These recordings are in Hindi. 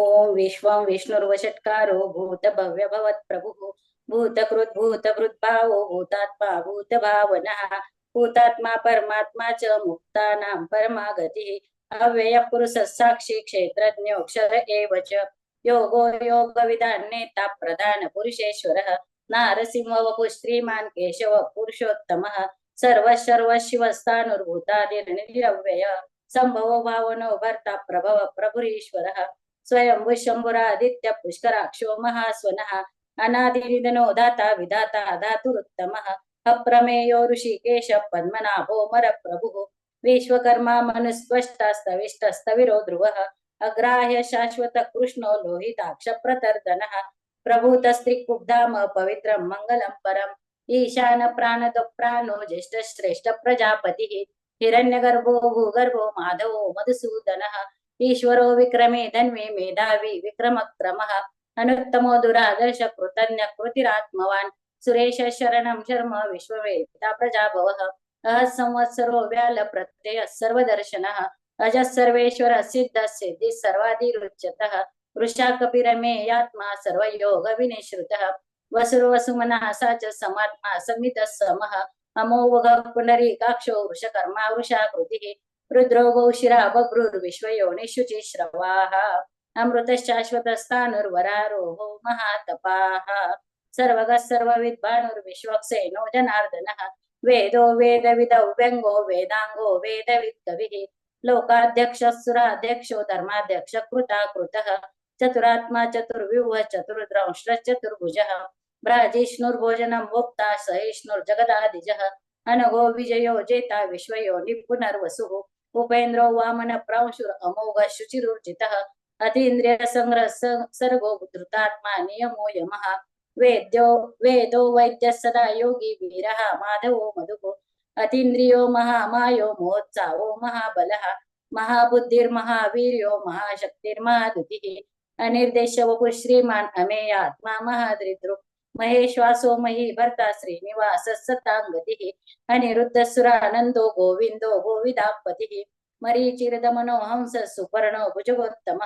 ओम विश्वं विष्णुर्वषट्कारो भूतभव्य भवत्प्रभुः भूतकृत् भूतभृद्भावो भूतात्मा भूतभावनः भूतात्मा परमात्मा च मुक्तानां परमा गतिः अव्ययः पुरुषः साक्षी क्षेत्रज्ञोऽक्षर एव च। योगो योगविदान् नेता प्रधान पुरुषेश्वरः नारसिंह वपु श्रीमान् केशव पुरुषोत्तमः। सर्व सर्व शिवस्थानुर्भूतादिर्निरव्यय। सम्भवो भावनो भर्ता प्रभव प्रभुरीश्वरः। स्वयंभु शम्भुरादित्य पुष्कराक्षो महास्वनः, अनादिनिधनो दाता विधाता धातुरुत्तमः अप्रमेयो ऋषिकेश पद्मनाभो मर प्रभुः विश्वकर्मा मनुस्त्वष्टस्तविष्टस्तविरो ध्रुवः। अग्राह्य शाश्वत कृष्णो लोहिताक्ष प्रतर्दनः। प्रभूतस्त्रिकुब्धाम पवित्रं मङ्गलं परम्। ईशान प्राणद प्राणो ज्येष्ठ श्रेष्ठ प्रजापतिः। हिरण्यगर्भो भूगर्भो माधवो मधुसूदनः। ईश्वरो विक्रमे धन्वे मेधावी विक्रमक्रमः। अनुत्तमो दुरादर्श कृतज्ञ कृतिरात्मवान् सुरेश शरणं शर्म विश्ववेदिता प्रजाभवः। अह संवत्सरो व्याल प्रत्यय सर्वदर्शनः। अजः सर्वेश्वर सिद्ध सिद्धि सर्वादिरुच्यतः वृषा कपिरमेयात्मा सर्वयोग विनिश्रुतः वसुरो वसुमनः स च समात्मा समितः समः। अमोघ पुनरीकाक्षो वृषकर्मा वृषाकृतिः। रुद्रो गौशिरा बभ्रुर्विश्वयोनिषुचि श्रवाः अमृतशाश्वतस्थानुर्वरारोहो महातपाः। सर्वगः सर्वविद्वानुर्विश्वक्सेनो जनार्दनः। वेदो वेदविदौ व्यङ्गो वेदाङ्गो वेदवित्कविः लोकाध्यक्षः धर्माध्यक्ष कृता कृतः चतुरात्मा, चतुर्व्यूह चतुर्द्रंश चतुर्भुजः। भ्राजिष्णुर्भोजनं भोक्ता सहिष्णुर्जगदादिजः। अनघो विजयो, जेता विश्वयो निपुनर्वसुः उपेन्द्रो वामन प्रांशुर अमोघ शुचिरुर्जितः। अतीन्द्रिय संग्रह सर्गो धृतात्मा नियमो यमः। वेद्यो वेदो वैद्य सदा योगी वीरः। माधवो मधुः अतीन्द्रियो महामायो महोत्साहो महाबलः। महाबुद्धिर्महावीर्यो महाशक्तिर्महादुतिः अनिर्देश वपु श्रीमान् अमेयात्मा महादृदृक् महेश्वासो मही भर्ता श्रीनिवास सताङ्गतिः अनिरुद्ध सुरानन्दो गोविन्दो गोविदापतिः मरीचिरदमनो हंस सुपर्णो भुजगोत्तम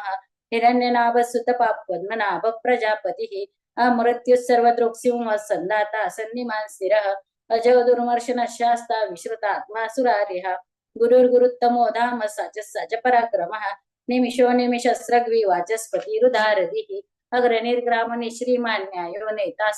हिरण्यनाभ सुतपाप पद्मनाभ प्रजापतिः अमृत्युः सर्वदृक् सिंह सन्दाता सन्निमान् स्थिरः अजो दुर्मर्शन शास्ता विश्रुतात्मा सुरारिः गुरुर्गुरुत्तमो धाम सच सच पराक्रमः निमिषो निमिषस्रग्वि वाचस्पतिरुदारधिः अग्रनिर्ग्राम श्रीमान्यायो नेता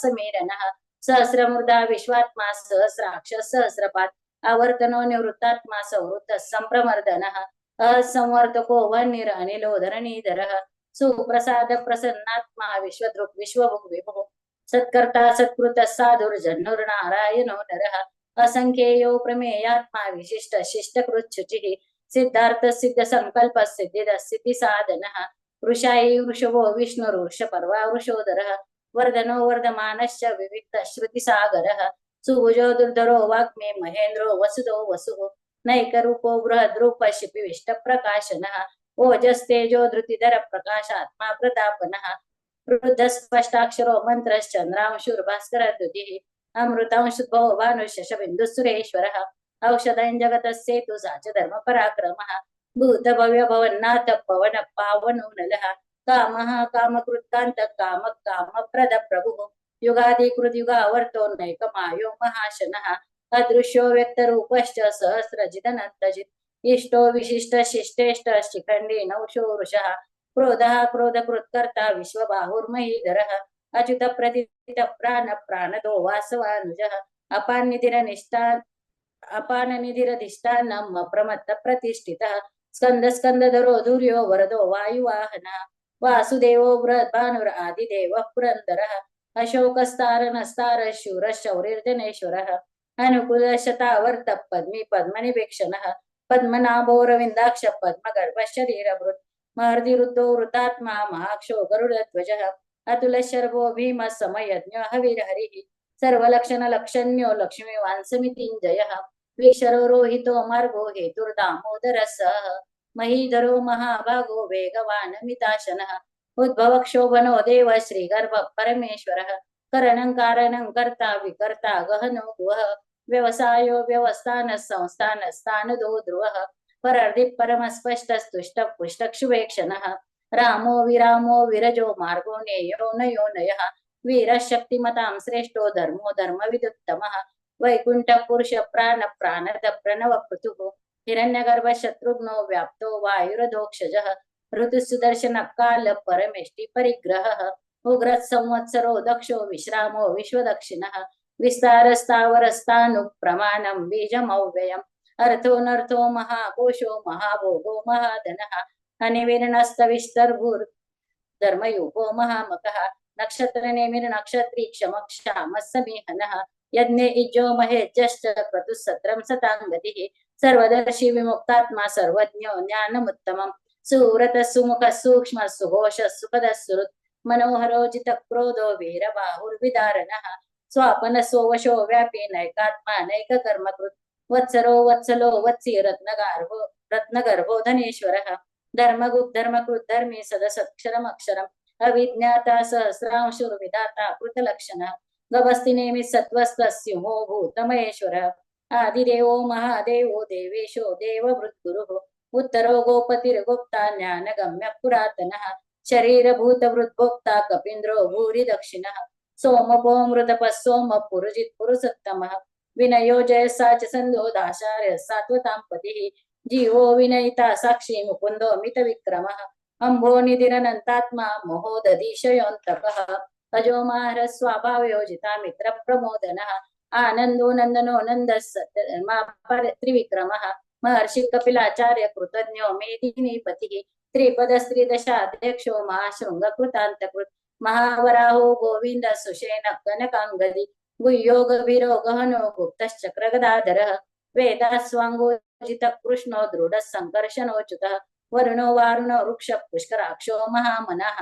विश्वात्मा, सहस्राक्ष सहस्रपात् आवर्तनो निवृत्तात्मा संवृत्तः सम्प्रमर्दनः असंवर्तको वह्निर अनिलो धरणीधरः सुप्रसाद प्रसन्नात्मा विश्वदृक् विश्वभुक् विभुः, सत्कर्ता, सत्कृत साधुर्जन्नुर्नारायणो नरः, असंख्येयो प्रमेयात्मा, विशिष्ट, शिष्टकृच्छुचिः, सिद्धार्थ सिद्ध संकल्प सिद्धिद सिद्धि साधनः वृषायी वृषभो विष्णुर्वृष पर्वा वृषोदरः, वर्धनो वर्धमानश्च विविक्त श्रुतिसागरः, सुभुजो दुर्धरो वाग्मे महेन्द्रो वसुदो वसुः, नैकरूपो बृहद्रूप शिपिविष्ट प्रकाशनः ओजस्तेजो धृतिधर प्रकाशात्मा प्रतापनः वृद्ध स्पष्टाक्षरो मंत्रश्चंद्रांशुर्भास्कर द्युतिः अमृतांशुद्भो भानुशबिन्दु सुरेश्वरः औषधं जगतस्येतु सा च धर्म पराक्रमः भूत भव्य भवन्नाथ पवन पावनो नलः कामः काम काम प्रद प्रभुः युगादिकृत युगावर्तो नैकमायो महाशनः अदृश्यो व्यक्तरूपश्च सहस्रजिदनन्तजित् इष्टो विशिष्ट शिष्टेष्ट शिखण्डी नौशो वृषः क्रोधः क्रोधकृत्कर्ता विश्वबाहुर्महीधरः अच्युत प्रतित प्राण प्राणदो वासवानुजः अपान्निधिरनिष्ठा अपाननिधिरधिष्ठानम् अप्रमत्त प्रतिष्ठितः स्कंद स्कंदधरो धुर्यो वरदो वायुवाहनः। वासुदेवो बृहद्भानुर आदिदेवः पुरन्दरः। अशोकस्तारनस्तार शूर शौरिर्जनेश्वरः अनुकूल शतावर्त पद्मी पद्मनिपेक्षणः पद्मनाभोरविन्दाक्ष पद्मगर्भ शरीरभृत् महर्दिरुद्धो वृतात्मा महाक्षो गरुडध्वजः। अतुलशर्वो भीम समयज्ञ हविर्हरिः। सर्वलक्षण लक्षण्यो लक्ष्मीवान् समितिञ्जयः विक्षरो रोहितो मार्गो हेतुर्दामोदरः सः महीधरो महाभागो वेगवान् मिताशनः। उद्भव क्षोभनो देव श्रीगर्भ परमेश्वरः। करणं कारणं कर्ता विकर्ता गहनो गुह। व्यवसायो व्यवस्थान संस्थान स्थानदो ध्रुवः। परर्दि परमस्पष्टस्तुष्ट पुष्टक्षुवेक्षणः। रामो विरामो विरजो मार्गो नेयो नयो नयः। वीरः शक्तिमतां श्रेष्ठो धर्मो धर्मविदुत्तमः। वैकुण्ठ पुरुष प्राण प्राणद प्रणव पृथुः हिरण्यगर्भ शत्रुघ्नो व्याप्तो वायुरधोक्षजः। ऋतुसुदर्शन काल परमेष्टि परिग्रहः। उग्र संवत्सरो दक्षो विश्रामो विश्वदक्षिणः। विस्तारस्तावरस्तानुप्रमाणं बीजमव्ययम्। अर्थोऽनर्थो महाकोशो महाभोगो महाधनः। अनिविर्णस्तविस्तर्भुर् धर्मयुगो महामकः। नक्षत्रनेमिर्नक्षत्री क्षमक्षामः समीहनः। यज्ञे इज्जो महेज्यश्च क्रतुः सत्रं सतां गतिः। सर्वदर्शी विमुक्तात्मा सर्वज्ञो ज्ञानमुत्तमम्। सुव्रतः सुमुखः सूक्ष्मः सुघोषः सुपदः सुहृत्। मनोहरोजित क्रोधो वीरबाहुर्विदारणः व्यापी नैकात्मा नैककर्मकृत् वत्सरो वत्सलो वत्सी रत्नगार्भो रत्नगर्भो धनेश्वरः। धर्मगुप् धर्मकृत् धर्मी सदसक्षरमक्षरम् अविज्ञाता सहस्रांशुर्विधाता कृतलक्षणः। गभस्ति नेमि सत्त्वस्तस्युमो भूतमहेश्वरः। आदिदेवो महादेवो देवेशो देववृद्गुरुः उत्तरो गोपतिर्गुप्ता ज्ञानगम्य पुरातनः। शरीरभूतवृद्भोक्ता कपीन्द्रो भूरि दक्षिणः सोमपो मृतपः सोम पुरुजित् पुरुषोत्तमः। विनयो जयसा च सन्दो दाशार्य सात्वतां पतिः जीवो विनयिता साक्षी मुकुन्दो मितविक्रमः। अम्भो निधिरनन्तात्मा महोदधीशयोऽन्तकः। अजोमार स्वाभावयोजिता मित्रप्रमोदनः आनन्दो नन्दनो नन्दः सत्यमा त्रिविक्रमः। महर्षि कपिलाचार्य कृतज्ञो मेदिनीपतिः त्रिपदस्त्रिदशाध्यक्षो महाशृङ्गकृतान्तकृत्। महावराहो गोविन्द सुषेण कनकाङ्गदि। गुह्यो गभीरो गहनो गुप्तश्चक्रगदाधरः। वेदास्वाङ्गोजित कृष्णो दृढः सङ्कर्षणोच्युतः वरुणो वारुणो वृक्ष पुष्कराक्षो महामनः।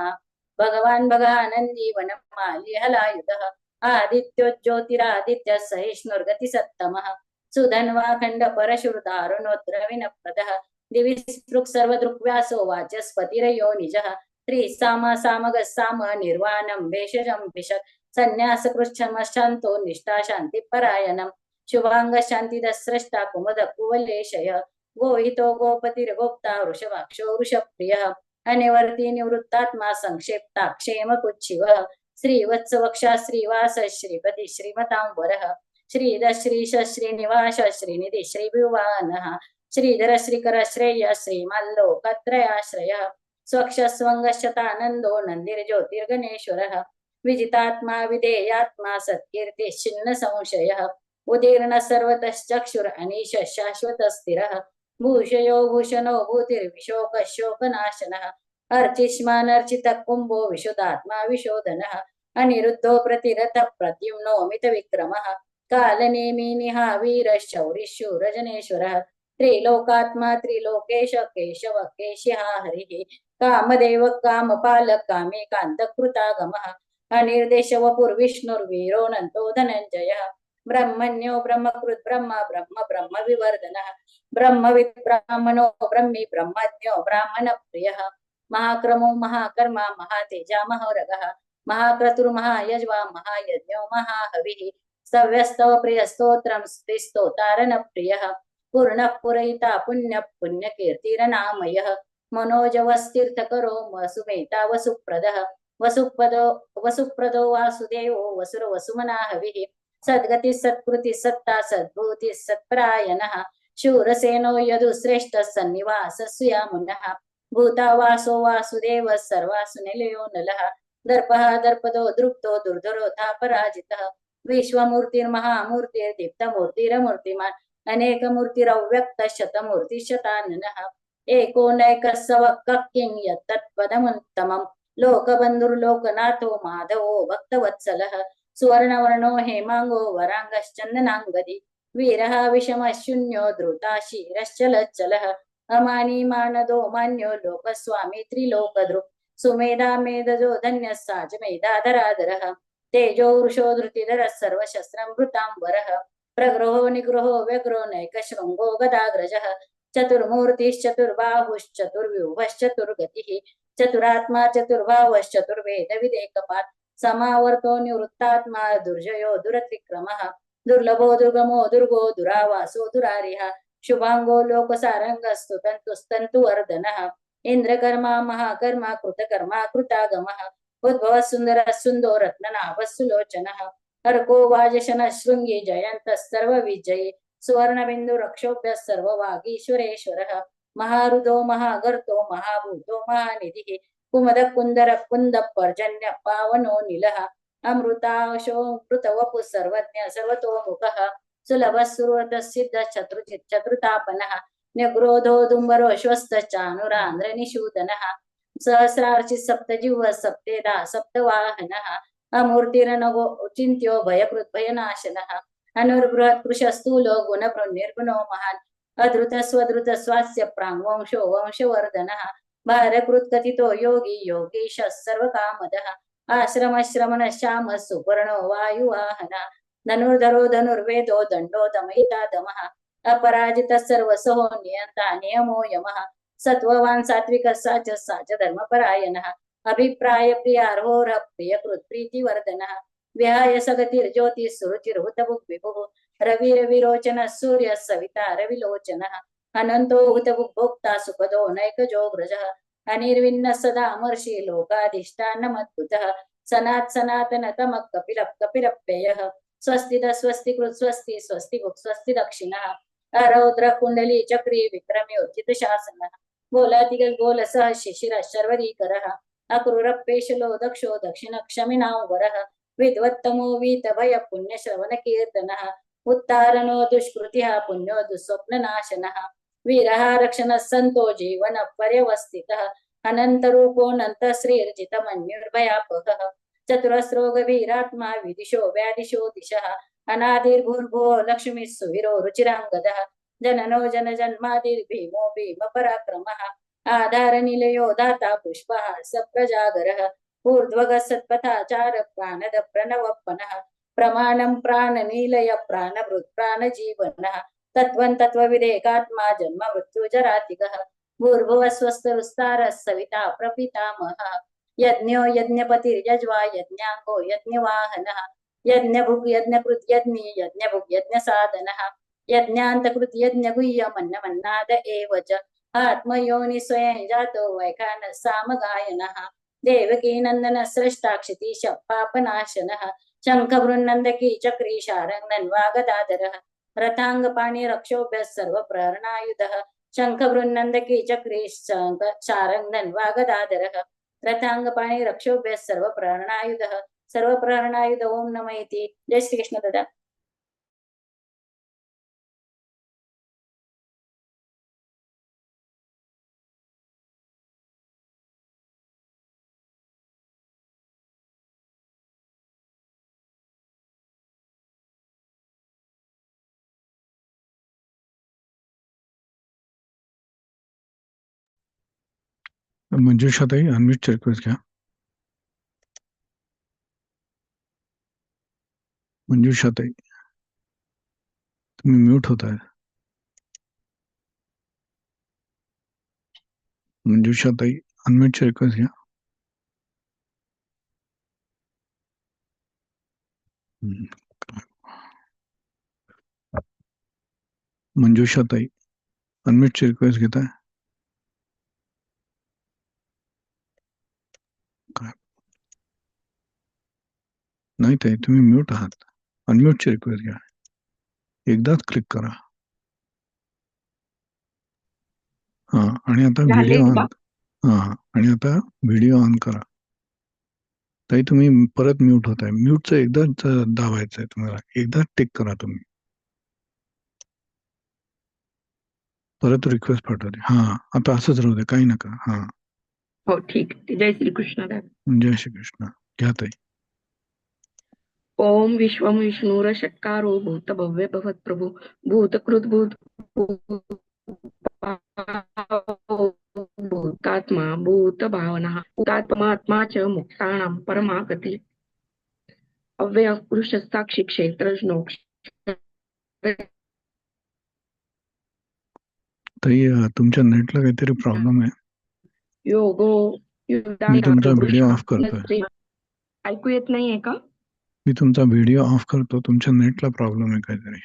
भगवान् भगानन्दी वनमाली हलायुधः आदित्यो ज्योतिरादित्य सहिष्णुर्गतिसत्तमः सुधन्वाखण्ड परशुर्दारुणोद्रविनप्रदः दिवि स्पृक् सर्वदृक्व्यासो वाचस्पतिरयो निजः। त्रिसामा सामग साम निर्वाणं भेषजं भिषक् सन्न्यासकृच्छमशान्तो निष्ठा शान्तिपरायणम्। शुभाङ्ग शान्तिदस्रष्टा कुमुद कुवलेशय। गोहितो गोपतिर्गोप्ता वृषभाक्षो वृषप्रियः। अनिवर्ती निवृत्तात्मा संक्षेप्ता क्षेमकुच्छिवः। श्रीवत्सवक्षा श्रीवास श्रीपति श्रीमतां वरः श्रीद श्रीश श्रीनिवास श्रीनिधि श्रीविवानः श्रीधर श्रीकर श्रेय श्रीमल्लोकत्रयाश्रयः स्वक्षस्वङ्गशतानन्दो नन्दिर्ज्योतिर्गणेश्वरः। विजितात्मा विधेयात्मा सत्कीर्ति संशयः। उदीर्ण सर्वतश्चक्षुर अनीश शाश्वत स्थिरः भूषयो भूषणो भूतिर्विशोक शोकनाशनः अर्चिष्मानर्चित कुम्भो विशुदात्मा विशोधनः अनिरुद्धो प्रतिरथ प्रद्युम्नो मित विक्रमः कालनेमि वीरशौरिशूरजनेश्वरः त्रिलोकात्मा त्रिलोकेश केशव केश्यः हरिः कामदेव कामे कान्तकृतागमः अनिर्देश वपुर्विष्णुर्वीरोऽनन्तो धनञ्जयः ब्रह्मण्यो ब्रह्मकृत् ब्रह्म ब्रह्म ब्रह्म विवर्धनः ब्रह्मवित् ब्राह्मणो ब्रह्मी ब्रह्मज्ञो ब्राह्मणप्रियः। महाक्रमो महाकर्मा महातेजा महरगः महाक्रतुर्महायज्वा महायज्ञो महाहविः। सव्यस्तव प्रियस्तोत्रं स्तोतारणप्रियः पूर्णः पुरयिता पुण्य पुण्यकीर्तिरनामयः मनोजवस्तीर्थकरो वसुमेता वसुप्रदः। वसुप्रदो वासुदेवो वसुर वसुमना हविः सद्गति सत्कृति सत्ता सद्भूति सत्परायणः। शूरसेनो यदुश्रेष्ठ सन्निवास सुयामुनः भूतावासो वासुदेव सर्वासु निलयो नलः। दर्पः दर्पदो दृप्तो दुर्धरोधा पराजितः। शतमूर्ति शताननः एको नैकस्सव किं यत्तत्पदमुत्तमम् लोकबन्धुर्लोकनाथो माधवो भक्तवत्सलः। सुवर्णवर्णो हेमाङ्गो वराङ्गश्चन्दनाङ्गदि। वीरः धृता क्षीरश्चलच्चलः। अमानी मानदो मान्यो लोकस्वामी त्रिलोकदृक् सुमेधा मेधजो धन्यः साजमेधाधराधरः तेजो वृषो धृतिधरः सर्वशस्त्रमृताम्बरः प्रगृहो निगृहो व्यग्रो नैकशृङ्गो गदाग्रजः। चतुर्मूर्तिश्चतुर्बाहुश्चतुर्व्यूहश्चतुर्गतिः। चतुरात्मा चतुर्भावश्चतुर्वेदविदेकपात् समावर्तो निवृत्तात्मा दुर्जयो दुरतिक्रमः। दुर्लभो दुर्गमो दुर्गो दुरावासो दुरारिः शुभाङ्गो लोकसारङ्गस्तु तन्तुस्तन्तुवर्धनः इंद्रकर्मा महाकर्मा कृतकर्मा कृतागमः। उद्भवः सुन्दरः सुन्दो रत्ननाभः सुलोचनः अर्को वाजशन शृङ्गी जयन्तः सर्वविजये। सुवर्णबिन्दु रक्षोभ्यः सर्ववागीश्वरेश्वरः महारुदो महागर्तो महाभूतो महानिधिः। कुमद कुन्दर कुन्द पर्जन्य पावनो निलः। अमृताशो मृतवपु सर्वज्ञ सर्वतोमुखः सुलभः सुरवतः सिद्ध चतुर्चित् चतुर्तापनः न्यग्रोधो दुम्बरो श्वस्तचानुरान्ध्र निषूदनः सहस्रार्चिः सप्तजिह्व सप्तेदा सप्तवाहनः अमूर्तिरनगो चिन्त्यो भयकृत् भयनाशनः अनुर्बृहत् कृशस्थूलो गुणप्रनिर्गुणो महान् अधृत स्वधृत स्वास्य प्राङ्वंशो वंशवर्धनः भारकृत्कथितो योगी योगीशः सर्वकामदः आश्रमश्रमण श्याम सुपर्णो वायुवाहनः। धनुर्धरो धनुर्वेदो दण्डो दमयिता दमः। अपराजितः सर्वसहो नियन्ता नियमो यमः। सत्त्ववान् सात्विकः सा च सा च अभिप्राय प्रियार्होरः प्रियकृत् प्रीतिवर्धनः। विहाय सगतिर्ज्योतिः विभुः रविरविरोचनः सूर्यः सविता रविलोचनः। अनन्तो हुतभुग्भोक्ता सुखदो नैकजो व्रजः। अनिर्विण्णः सदा अमर्षि लोकाधिष्ठानमद्भुतः सनात् सनातनतमः कपिलः कपिलप्ययः स्वस्तिद स्वस्तिकृत् स्वस्ति स्वस्ति स्वस्ति दक्षिणः। अरौद्र, कुण्डली, चक्री, विक्रमे उचित शासनः। गोलातिगल गोलसः, शिशिरः शर्वरीकरः अक्रूरपेशलो दक्षो, दक्षिण क्षमिनावरः विद्वत्तमो, वीतभय कीर्तनः उत्तारणो, दुष्कृतिः, पुण्यो, दुःस्वप्ननाशनः। वीरः रक्षणः सन्तो जीवन पर्यवस्थितः अनन्तरूपोऽनन्त श्रीर्जितमन्युर्भयापकः चतुरस्रो गभीरात्मा विदिशो व्यादिशो दिशः। अनादिर्भूर्भुवो लक्ष्मीः सुवीरो रुचिराङ्गदः। जननो जन जन्मादिर्भीमो भीम पराक्रमः आधारनिलयो दाता पुष्पः। सप्रजागरः। ऊर्ध्वगः सत्पथाचार प्राणद प्रणवप्पनः प्रमाणं प्राणनीलय प्राणजीवनः। तत्त्वं तत्त्वविदेकात्मा जन्म मृत्युजरातिगः भूर्भुवः स्वस्तरुस्तारः सविता प्रपितामहः। यज्ञो यज्ञपतिर्यज्वा यज्ञाङ्गो यज्ञवाहनः। यज्ञभुग् यज्ञकृत् यज्ञी यज्ञभुग् यज्ञसाधनः। यज्ञान्तकृत् यज्ञगुह्यमन्नमन्नाद एव च। आत्मयोनि स्वयं जातो वैखानः सामगायनः। देवकी नन्दन स्रष्टा क्षितीश पापनाशनः। शङ्खवृन्नन्दकी चक्री शारङ्गन् वागदाधरः रथाङ्गपाणि रक्षोभ्यः चारंगन शङ्खवृन्नन्दकी चक्री पाणी रक्षोभ्य रथाङ्गपाणि रक्षोभ्यः सर्वप्रहरणायुधः सर्वप्रहरणायुध ओम नम इति जय श्री कृष्ण दादा। मंजुषाताई अनम्यूट रिक्वेस्ट घ्या मंजुषाताई तुम्ही म्यूट होत आहे मंजुषाताई अनम्यूटची रिक्वेस्ट घ्या हम्म. मंजुषाताई अनम्यूटची रिक्वेस्ट घेत आहे काय नाही ताई तुम्ही म्यूट आहात अनम्यूटची रिक्वेस्ट घ्या एकदाच क्लिक करा। हा आणि आता व्हिडिओ ऑन? हा आणि आता व्हिडिओ ऑन करा। ताई तुम्ही परत म्यूट होत आहे म्यूटचं एकदाच दाबायचं आहे तुम्हाला एकदाच टिक करा तुम्ही। परत रिक्वेस्ट पाठवते हा आता असंच राहू दे काही नका हा। हो ठीक। जय श्री कृष्ण जय श्री कृष्ण। घ्या ताई ओम विश्वम विष्णुर षट्कारो भूत भव्य भवत प्रभू भूतकृत भूत भूतात्मा भूत भावना भूतात्मात्मा च मुक्तानां परमागती। अव्यय पुरुष साक्षी क्षेत्रज्ञो ताई तुमच्या नेटला काहीतरी प्रॉब्लेम आहे. योगो मी तुमचा व्हिडिओ ऑफ़ करतोय. ऐकू येत नाहीये का? मी तुमचा व्हिडिओ ऑफ़ करतो. तुमच्या नेटला प्रॉब्लेम आहे काहीतरी.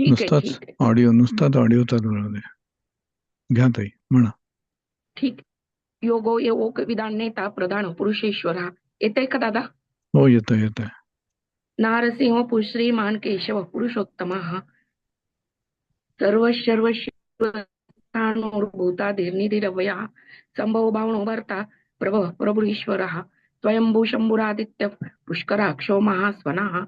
आहे नुसताच आहे. ऑडिओ नुसताच ऑडिओ चालू राहू दे. घ्या ताई म्हणा. ठीक. योगो योग विधान नेता प्रधान पुरुषेश्वरा. येतंय का दादा? हो येत येत आहे नारसिंह पुश्रीमान केशव पुरुषोत्तम. सर्व सर्व भूतादिर्निधिरवया संभव भावनो भर्ता प्रभ प्रभुरीश्वरः। स्वयंभू शंभुरादित्य पुष्कराक्षो महास्वनः।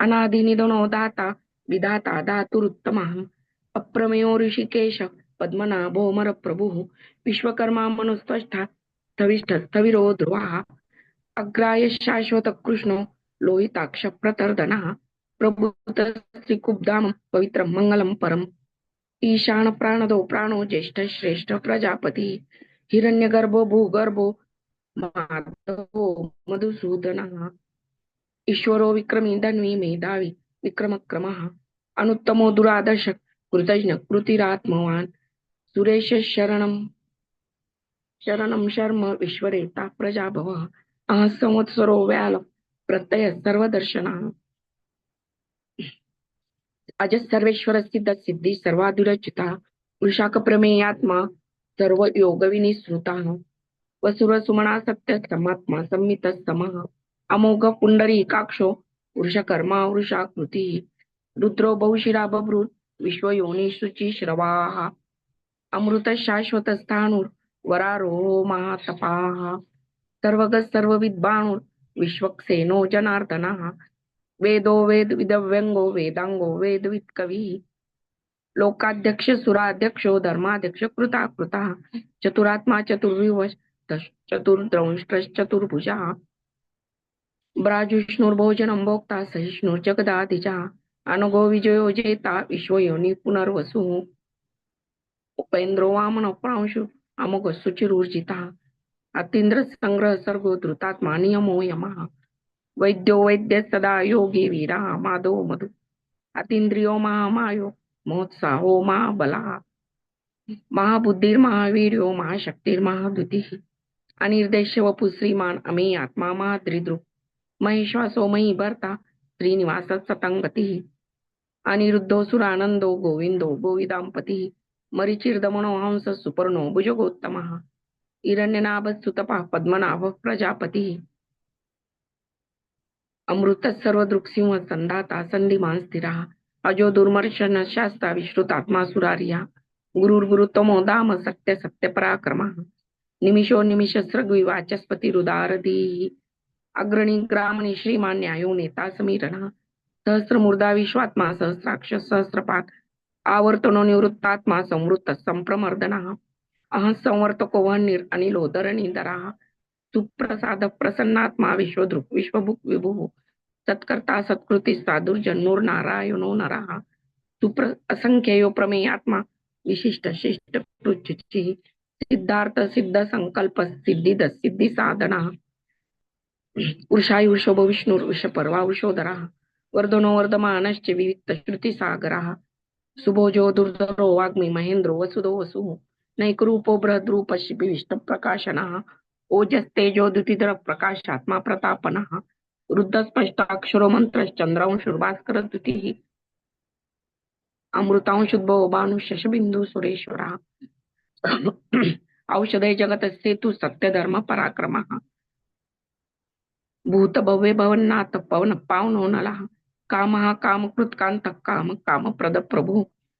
अनादिनिधनो दाता विधाता धातुरुत्तमः। अप्रमेयो ऋषिकेश, पद्मनाभो मर प्रभुः विश्वकर्मा मनुस्त्वष्टा स्थविष्ठ, स्थविरो ध्रुवः। अग्राय शाश्वत कृष्णो लोहिताक्ष प्रतर्दनः। प्रभुत पवित्रं मङ्गलं परम्। ईशान प्राणदो प्राणो ज्येष्ठ श्रेष्ठ प्रजापती। हिरण्यगर्भो, भूगर्भो माधवो मधुसूदनः। ईश्वरो विक्रमी धन्वी मेधावी, विक्रमक्रमः। अनुत्तमो दुरादर्श कृतज्ञ, कृतिरात्मवान्। सुरेश शरणं शरणं शर्म विश्वरेता प्रजाभवः। अह संवत्सरो व्याल, प्रत्यय सर्वदर्शनः। अज सर्वेश्वर सिद्ध सिद्धी सर्वाधुरचिता वृषाक प्रमेयात्मा सर्व योग वसुर सुमना सत्य समात्मा संमित समः अमोघ पुंडरीकाक्षो वृषकर्मा वृषाकृती रुद्रो बहुशिरा बभृत विश्वयोनी शुची श्रवाः अमृत शाश्वत स्थाणुर वरारोहो महातपाः। सर्वग सर्वविद्वाणुर विश्वक्सेनो जनार्दनः। वेदो वेद विदव्यंगो वेदांगो वेदविद कवी लोकाध्यक्ष सुराध्यक्षो धर्माध्यक्ष कृता कृता चतुरात्मा चतुर्विवश चतुर्द्रंष्ट्रश्चतुर्भुजा ब्राजुष्णुर्भोजनं भोक्ता सहिष्णुर्जगदाधिजा अनगो विजयो जेता विश्वयोनी पुनर्वसु। उपेन्द्रो वामन प्रांशु अमोघ अतीन्द्र संग्रह सर्गो धृतात्मा नियमो यमः। वैद्यो वैद्य सदा योगी वीरा माधो मधु। अतीन्द्रियो महामायो महोत्साहो महाबला। महाबुद्धिर्महावीर्यो महाशक्तिर्महाद्युतिः। अनिर्देश्य वपु श्रीमान अमे आत्मा महाद्रिदृक् महेश्वासो मयि भर्ता श्रीनिवास सतंगतिः अनिरुद्धो सुरानंदो गोविंदो गोविदांपतिः मरिचिर्दमनो हंस सुपर्णो भुजगोत्तमः। हिरण्यनाभ सुतपः पद्मनाभ प्रजापतिः। अमृत सर्वदृक्सिंह संधाता संधिमान स्थिरा। अजो दुर्मर्शन शास्ता विश्रुतात्मा सुरारिया। गुरुर्गुरुतमो दाम सत्य सत्य पराक्रमः। निमिषो निमिष रुदारधी। अग्रणी ग्रामणी श्रीमान न्यायो नेता समीरणः। सहस्रमुर्दा विश्वात्मा सहस्राक्ष सहस्रपात आवर्तनो निवृत्तात्मा संवृत्त संप्रमर्दनः। अह संवर्तको वह्निर् अनिलोदरणीधरः सुप्रसाद प्रसन्नात्मा विश्वदृक् विश्वभुक विभुः। सत्कर्ता सत्कृती साधुर्जन्नोर नारायणो नरः। सुप्र असंख्ययो प्रमेयात्मा विशिष्ट शिष्ट पृच्छुची सिद्धार्थ सिद्ध संकल्प सिद्धिद सिद्धि साधना. वृषायुषोभ विष्णुर्विष परवा वृषोदरः वर्धनो वर्धमानश्च विविक्त श्रुती सागरः. सुभोजो दुर्धरो वाग्मी महेंद्रो वसुदो वसुः. नैकरूपो बृहद्रूप विष्ट प्रकाशनः. ओजस्तेजो द्युतिधर प्रकाशात्मा प्रतापनः. रुद्ध स्पष्टाक्षरो मंत्रश्चंद्रांशुर्भास्कर द्युतिः. अमृतांशुद्भव शशबिंदू सुरेश्वरः औषधे जगत सेतु सत्य धर्म पराक्रमः। भूत भव्य भवन्नाथ पवन पावनो नलः। कामः कामकृत कांत काम काम प्रद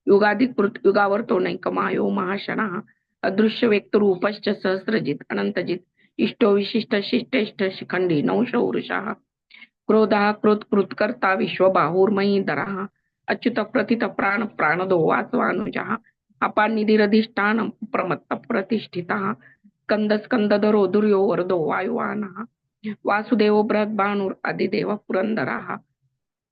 युगावर तो युगावर्तो नैकमायो महाशनः। अदृश्य व्यक्त रूपश्च सहस्रजित अनंतजित इष्टो विशिष्ट शिष्टेष्ट शिखंडी नौशो वृषः। क्रोधः क्रोध कृत्कर्ता विश्वबाहुर्मयी दरा। अच्युत प्रथित प्राण प्राणदो वासवानुजः। अपानिधिरधिष्ठानं प्रमत्त प्रतिष्ठितः स्कंद धरो दुर्यो वरदो वासुदेव वासुदेवो बृहद्भानुर अधिदेव पुरंदरः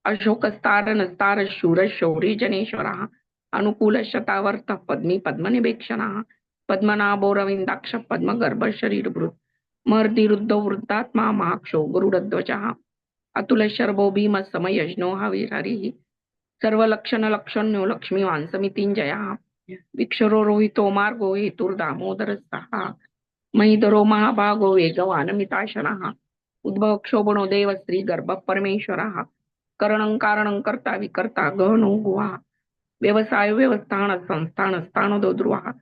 अशोकस्तारण स्तार शूर शौरी जनेश्वरः अनुकूल शतावर्त पद्मी पद्मनिवेक्षणः पद्मनाभो रविन्दाक्ष पद्मगर्भ शरीरभृत मर्दिरुद्धो वृद्धात्मा महाक्षो गरुडध्वजः। अतुल शर्भो भीम समयज्ञो सर्व लक्षण लक्षण्यो लक्ष्मी वांसमितींजया विक्षरो रोहितो मार्गो हेतुर्दामोदर सहा महिधरो महाभागो वेगवान मिताशनः उद्भव क्षोभणो देव श्री गर्भ परमेश्वरः। करणं कारणं कर्ता विकर्ता गहनो गुहा। व्यवसाय व्यवस्थान संस्थान स्थानदो ध्रुवः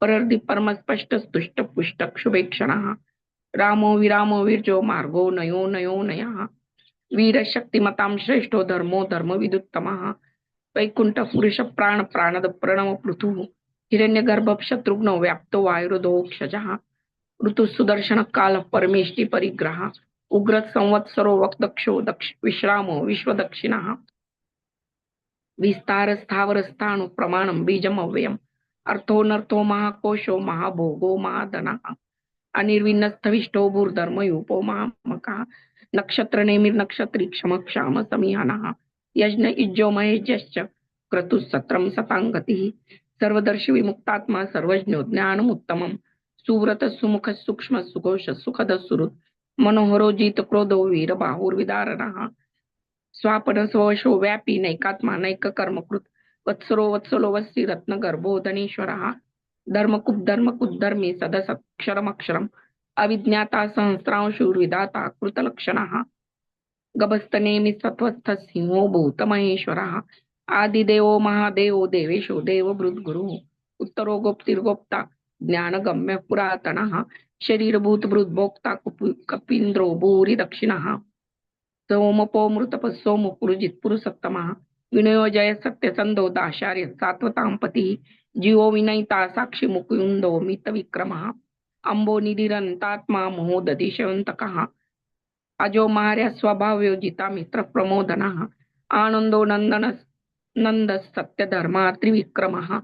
परर्दि परमस्पष्ट स्तुष्ट पुष्ट क्षुभेक्षणः। रामो विरामो विर्जो मार्गो नयो नयो नयः। वीरशक्तिमतां श्रेष्ठो धर्मो धर्म धर्मविदुत्तमः। वैकुंठ पुरुष प्राण प्राणद प्रणव पृथुः। हिरण्यगर्भ शत्रुघ्नो व्याप्तो वायुर्दोक्षजः ऋतु सुदर्शन काल परमेष्टि परिग्रह। उग्र संवत्सरो वक्दक्षो दक्ष विश्रामो विश्वदक्षिणः विस्तार स्थावर स्थाणु प्रमाणं बीजम् अव्ययम्। अर्थो नर्थो महाकोशो महाभोगो महाधनः। अनिर्विन्नस्थविष्टो भूर्धर्मयूपो महामकः। नक्षत्र नक्षत्री क्षम क्षाम समीहनः। यज्ञ इज्जो महेज्यश्च क्रतुः सत्रं सताङ्गतिः सर्वदर्शी विमुक्तात्मा सर्वज्ञो ज्ञानमुत्तमम् सुव्रत सुमुख सूक्ष्म सुघोष सुखद सुहृद मनोहरो जित क्रोधो वीर बाहुर्विदारणः स्वापन स्वशो व्यापी नैकात्मा नैक कर्मकृत वत्सरो वत्सलो वस्सी रत्न गर्भो धनीश्वरः। धर्मकुप धर्मकुप धर्मी सदसक्षरमक्षरम् अविज्ञाता सहस्रांशुर्विधाता कृतलक्षणः। गभस्तनेमि सत्वस्थ सिंहो भूतमहेश्वरः आदिदेवो महादेवो देवेशो देव देवभृद्गुरुः उत्तरो गोप्तिर्गोप्ता ज्ञानगम्य पुरातनः। शरीरभूत भोक्ता कपींद्रो भूरि दक्षिणः सोमपो मृतप सोम पुरुजित पुरुषोत्तमः विनयो जय सत्यसंदो दाशार्य सात्वतां पतिः। जीवो विनयिता साक्षी मुकुन्दो मित विक्रमः अंबो निधिरंतात्मा महोदधिशवन्तकः अजो मार्य स्वभावयोजिता मित्र प्रमोदनः। आनंदो नंदन नंद सत्य धर्मा त्रिविक्रमः।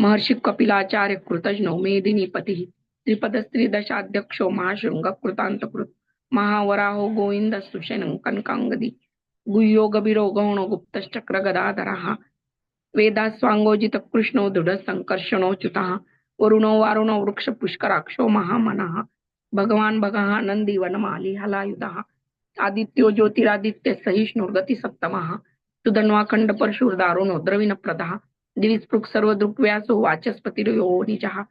महर्षि कपिलाचार्य कृतज्ञो मेदिनीपति त्रिपद स्त्री दशाध्यक्षो महाशृंग कृतांतकृत महावराहो गोविंद सुशेन कनकांगदी गुह्यो गभीरो गौणो गुप्तश्चक्र गदाधरः। वेदास्वांगोजित कृष्णो दृढ संकर्षणोच्युतः वरुणो वारुणो वृक्ष पुष्कराक्षो महामनः। भगवान भगः नंदी वनमाली हलायुधः आदित्यो ज्योतिरादित्य सहिष्णुर्गती सप्तमः सुधन्वाखंड परशुर दारुण द्रविण प्रदः दिविस्पृक् सर्व दृक्व्यासो वाचस्पतिर्यो निजः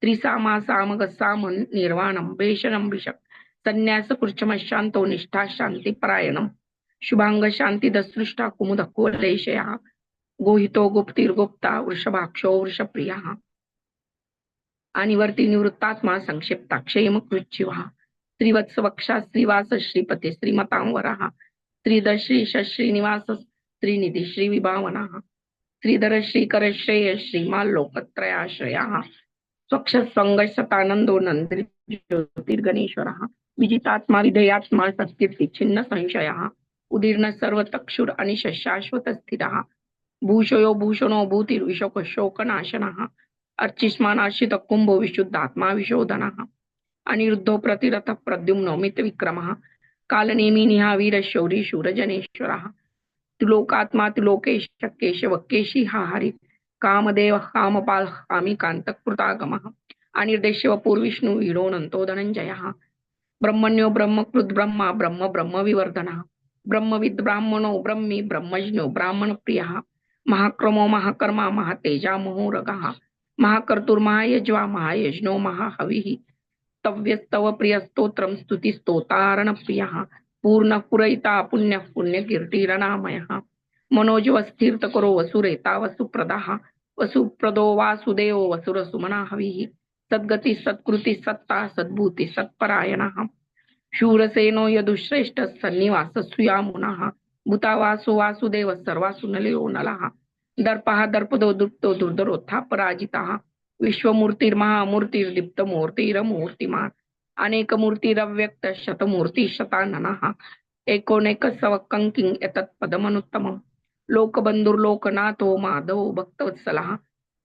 त्रिसामा सामग साम निर्वाणं भेषणम वृषक् संन्यास कृच्छमशान्तो निष्ठा शान्तिपरायणम् शुभांग शांती दसृष्टा कुमुद कोलेशया गोहितो गुप्तिर्गुप्ता वृषभाक्षो वृषप्रिया। अनिवर्ती निवृत्तात्मा संक्षिप्ताक्षयम कृच्छिवः श्रीवत्स वक्षा श्रीवास श्रीपती श्रीमतांवरः. श्रीधर श्री श्रीनिवास श्रीनिधि श्री विभावनः श्रीधर श्रीकर श्रेय श्रीमाल लोकत्रयाश्रयाः स्वक्ष स्वंगशतानंदो नंद्रि ज्योतिर्गणेश्वरः विजितात्मा विधेयात्मा सत्कीर्ति छिन्न संशयः. उदीर्ण सर्वतक्षुर अनिश शाश्वत स्थिरः भूषयो भूषणो भूतिर्विशोक शोकनाशनः. अर्चिष्मानाशित कुंभो विशुद्धात्मा विशोधनः अनिरुद्धो प्रतिरथ प्रद्युम्नो मित विक्रमः कालनेमी निहा वीर शौरी शूरजनेश्वर त्रिलोकात्मा त्रिलोकेश केशव केशी हा हरी कामदेव कामपाल कामिकान्तकृतागमः अनिर्देश्यव पूर्विष्णु वीरोऽनन्तो धनंजय ब्रह्मण्यो ब्रह्मकृद् ब्रह्मा ब्रह्म ब्रह्म विवर्धन ब्रह्मविद ब्राह्मणो ब्रह्मी ब्रह्मज्ञो ब्राह्मणप्रियः महाक्रमो महाकर्मा महातेजा महोरगः महाकर्तुर्महायज्वा महायज्ञो महाहविः। तव्यस्तव प्रियस्तोत्रं स्तुतिस्तोतारणप्रियः। पूर्ण पुरयिता पुण्य पुण्यकीर्तिरनामयः मनोजवस्थिर्तकरो वसुरेता वसुप्रदः वसुप्रदो वासुदेवो वसुरसुमना हविः सद्गति सत्कृति सत्ता सद्भूति सत्परायणः। शूरसेनो यदुश्रेष्ठ सन्निवास सुयामुनः भूतावासो वासुदेव सर्वासु नलियो नलः। दर्पः दर्पदो दुप्तो दुर्धरोत्था पराजितः। विश्वमूर्तिर्महामूर्तिर्दीप्तमूर्तिरमूर्तिमान् अनेकमूर्तिरव्यक्त शतमूर्ति शताननः एकोनेक सव कंकिं एतत् पदमनुत्तमम्। लोकबन्धुर्लोकनाथो माधवो भक्तवत्सलः।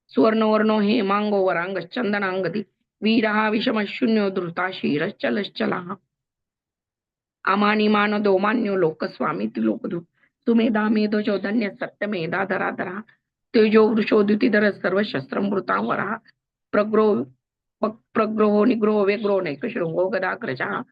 सुवर्णवर्णो हेमाङ्गो वराङ्गश्चन्दनाङ्गति वीरः विषमशून्यो क्षीरश्चलश्चलः। अमानिमानदो मान्यो लोकस्वामी त्रिलोकधु सुमेधा मेधोजो धरा धरा तेजो वृषोद्युतिधर सर्वशस्त्रमृतावरः प्रग्रो प्रग्रहो निग्रहो व्यग्रो नैकशृङ्गो गदाग्रजः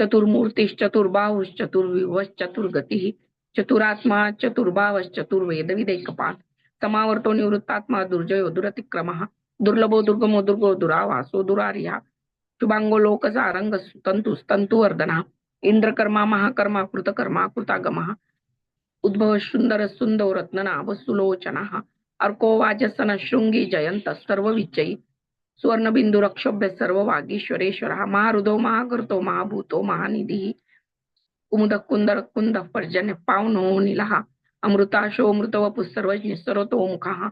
चतुर्मूर्तिश्चतुर्बाहुश्चतुर्विभश्चतुर्गतिः चतुरात्मा चतुर्भावश्चतुर्वेदविदैकपात् समावर्तो निवृत्तात्मा दुर्जयो दुरतिक्रमः दुर्लभो दुर्गमो दुर्गो दुरावासो दुरार्यः शुभांगो लोकसारंग तंतु स्तंतुवर्धनः इंद्रकर्मा महाकर्मा कृतकर्मा कृतागमः उद्भव सुंदर सुंदो व सुलोचना अर्को वाजसन शृंगी जयंत सर्व विजयी सुवर्णबिंदू रक्षभ्य सर्व वागीश्वरेश्वर महारुदो महाकर्तो महाभूतो महानिधी कुमुद कुंदर कुंद पर्जन्य पावनो निलहा अमृताशो अमृतवपु सर्वज्ञ सरोतो मुखः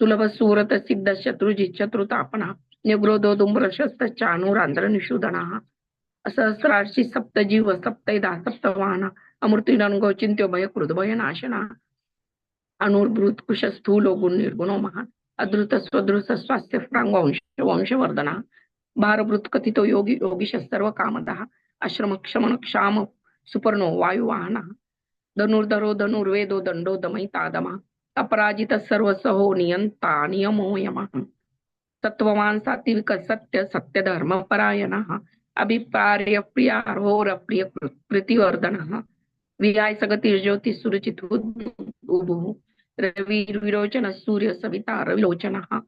सुलभ सुरत सिद्ध शत्रुजी चतुर्तापना निग्रोधो दुंबर शस्त चाणूरांध्र निषुधना असहस्रार्षि सप्तजीव सप्तैदा सप्तवाहना अमृतिरंगो चिंत्यो भय कृत भय नाशना। अणुर्भृत कुश स्थूलो गुण निर्गुणो महान। अधृत स्वदृत स्वास्थ्य प्रांग वंश वंशवर्धना। भारभृत कथितो योगी योगीश सर्व कामदः आश्रम क्षमण क्षाम सुपर्णो वायुवाहना। धनुर्धरो धनुर्वेदो दंडो दमयिता दमा अपराजित सर्वसहो नियंता नियमो यमः। सत्ववान सात्विक सत्य सत्य धर्म परायणः। अभिप्रार्य प्रियारोर प्रिय प्रीतिवर्धनः। विहाय सगती ज्योति सुरचित उभुः रविर्विरोचन सूर्य सविता रविलोचनः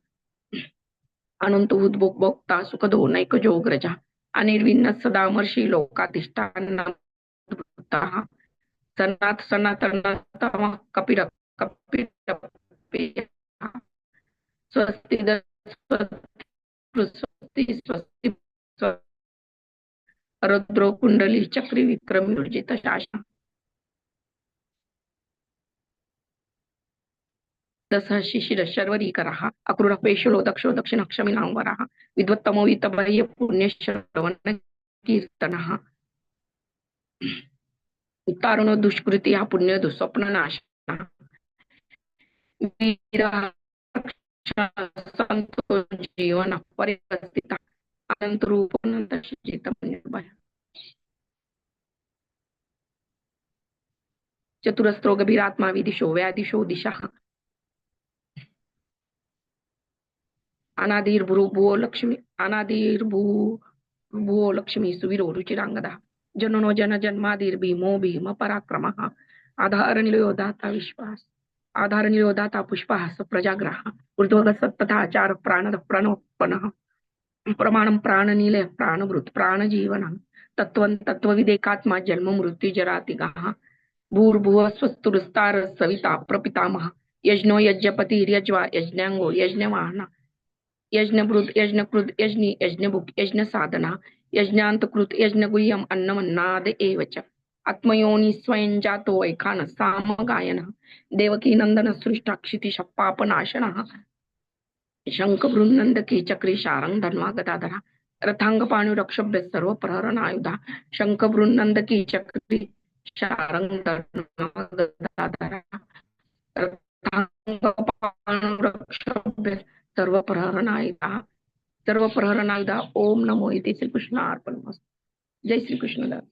अनंत उद्भोक्ता सुखदो नैकजोग्रजा अनिर्विन्न सदा मर्षी लोकातिष्ठान सनात सनातन कपिर कपिर स्वस्ति स्वस्ति स्वस्ति रुद्रो कुंडली चक्री विक्रमी शासन दसः शिशिर शर्वरीकरः अक्रूरः पेशुलो दक्षो दक्षिणक्षमिनांवरः विद्वत्तमो वितभय पुण्यश्रवण कीर्तनः उत्तारणो दुष्कृतिः पुण्य दुःस्वप्ननाशनः चतुरस्रो गभीरात्मा विदिशो, व्यादिशो दिशः। अनादिर्भुरो भुवो लक्ष्मी अनादिर्भू भुवो लक्ष्मी सुवीरो रुचिरांगदः जननो जन जन्मादिर्भीमो भीम पराक्रमः आधारनिलयो दाता विश्वास आधारनिलयो दाता पुष्पः प्रजाग्रह प्राणद प्रणोपनः प्रमाणं प्राणनिलय प्राणभृत प्राणजीवनं तत्त्वं तत्त्वविदेकात्मा जन्म मृत्युजरातिगः भूर्भुवः स्वस्तुरस्तार सविता प्रपितामह यज्ञो यज्ञपतिर्यज्वा यज्ञांगो यज्ञवाहना यज्ञभृत यज्ञकृत यज्ञी, यज्ञभुक यज्ञ साधना यज्ञांतकृत यज्ञगुह्यम, अन्नमन्नाद एव च। आत्मयोनि स्वयं जातो वैखान साम गायन देवकी नंदन सृष्टा क्षितिश पापनाशनः शंख बृन्नंदकी चक्री शारंग धन्वा गदाधरा। रथांग पाणि रक्षभ्य सर्व प्रहरणायुधा शंख बृन्नंदकी चक्री शारंग धन्वा गदाधरा। रथांग पाणि रक्षभ्य सर्व प्रहरणायुधा ओम नमो इति श्रीकृष्ण अर्पण जय श्रीकृष्ण दास।